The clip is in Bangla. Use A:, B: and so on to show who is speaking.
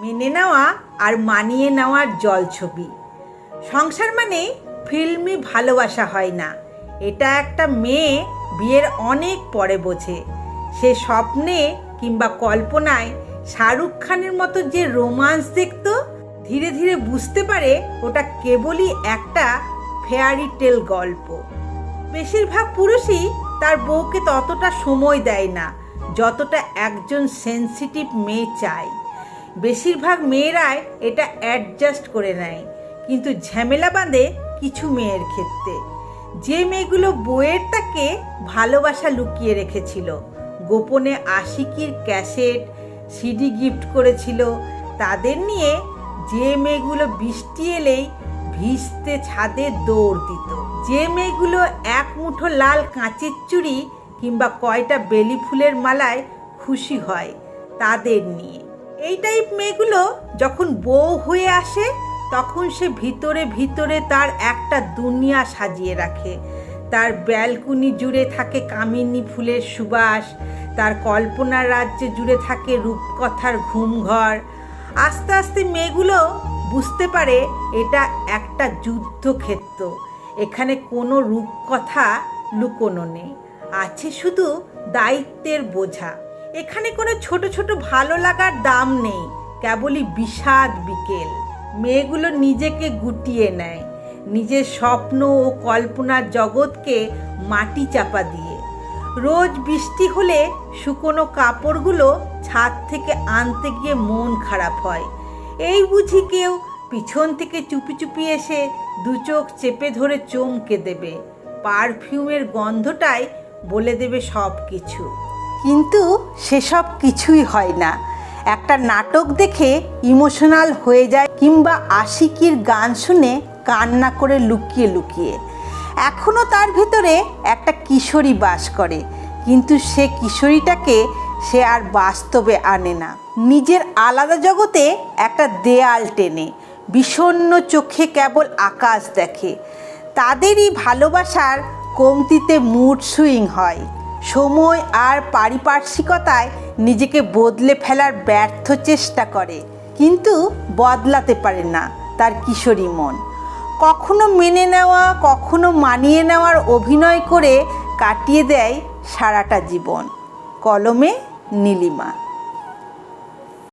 A: মেনে নেওয়া আর মানিয়ে নেওয়ার জলছবি। সংসার মানে ফিল্মি ভালোবাসা হয় না। এটা একটা মেয়ে বিয়ের অনেক পরে বোঝে। সে স্বপ্নে কিংবা কল্পনায় শাহরুখ খানের মতো যে রোমান্স দেখতো, ধীরে ধীরে বুঝতে পারে ওটা কেবলই একটা ফেয়ারি টেল গল্প। বেশিরভাগ পুরুষই তার বউকে ততটা সময় দেয় না, যতটা একজন সেন্সিটিভ মেয়ে চায়। বেশিরভাগ মেয়েরাই এটা অ্যাডজাস্ট করে নেয়। কিন্তু ঝামেলা বাঁধে কিছু মেয়ের ক্ষেত্রে। যে মেয়েগুলো বইয়ের তাকে ভালোবাসা লুকিয়ে রেখেছিল, গোপনে আশিকির ক্যাসেট, সিডি গিফট করেছিল, তাদের নিয়ে যে মেয়েগুলো বৃষ্টি এলেই ভিজতে ছাদে দৌড় দিত। যে মেয়েগুলো এক মুঠো লাল কাঁচের চুড়ি কিংবা কয়টা বেলি ফুলের মালায় খুশি হয়, তাদের নিয়ে। এই টাইপ মেয়েগুলো যখন বউ হয়ে আসে, তখন সে ভিতরে ভিতরে তার একটা দুনিয়া সাজিয়ে রাখে। তার ব্যালকুনি জুড়ে থাকে কামিনী ফুলের সুবাস, তার কল্পনার রাজ্যে জুড়ে থাকে রূপকথার ঘুমঘর। আস্তে আস্তে মেয়েগুলো বুঝতে পারে এটা একটা যুদ্ধক্ষেত্র, এখানে কোনো রূপকথা লুকোনো নেই। আছে শুধু দায়িত্বের বোঝা। এখানে কোনো ছোট ছোট ভালো লাগার দাম নেই, কেবলই বিষাদ বিকেল। মেয়েগুলো নিজেকে গুটিয়ে নেয়, নিজের স্বপ্ন ও কল্পনার জগৎকে মাটি চাপা দিয়ে। রোজ বৃষ্টি হলে শুকনো কাপড়গুলো ছাদ থেকে আনতে গিয়ে মন খারাপ হয়। এই বুঝি কেউ পিছন থেকে চুপি চুপি এসে দু চোখ চেপে ধরে চমকে দেবে। পারফিউমের গন্ধটাই বলে দেবে সব কিছু কিন্তু সেসব কিছুই হয় না। একটা নাটক দেখে ইমোশনাল হয়ে যায় কিংবা আশিকির গান শুনে কান্না করে লুকিয়ে লুকিয়ে। এখনও তার ভিতরে একটা কিশোরী বাস করে, কিন্তু সে কিশোরীটাকে সে আর বাস্তবে আনে না। নিজের আলাদা জগতে একটা দেয়াল টেনে, বিষণ্ণ চোখে কেবল আকাশ দেখে। তাদেরই ভালোবাসার কমতিতে মুড সুইং হয়। সময় আর পারিপার্শ্বিকতায় নিজেকে বদলে ফেলার ব্যর্থ চেষ্টা করে, কিন্তু বদলাতে পারে না তার কিশোরী মন। কখনো মেনে নেওয়া, কখনো মানিয়ে নেওয়ার অভিনয় করে কাটিয়ে দেয় সারাটা জীবন। কলমে নীলিমা।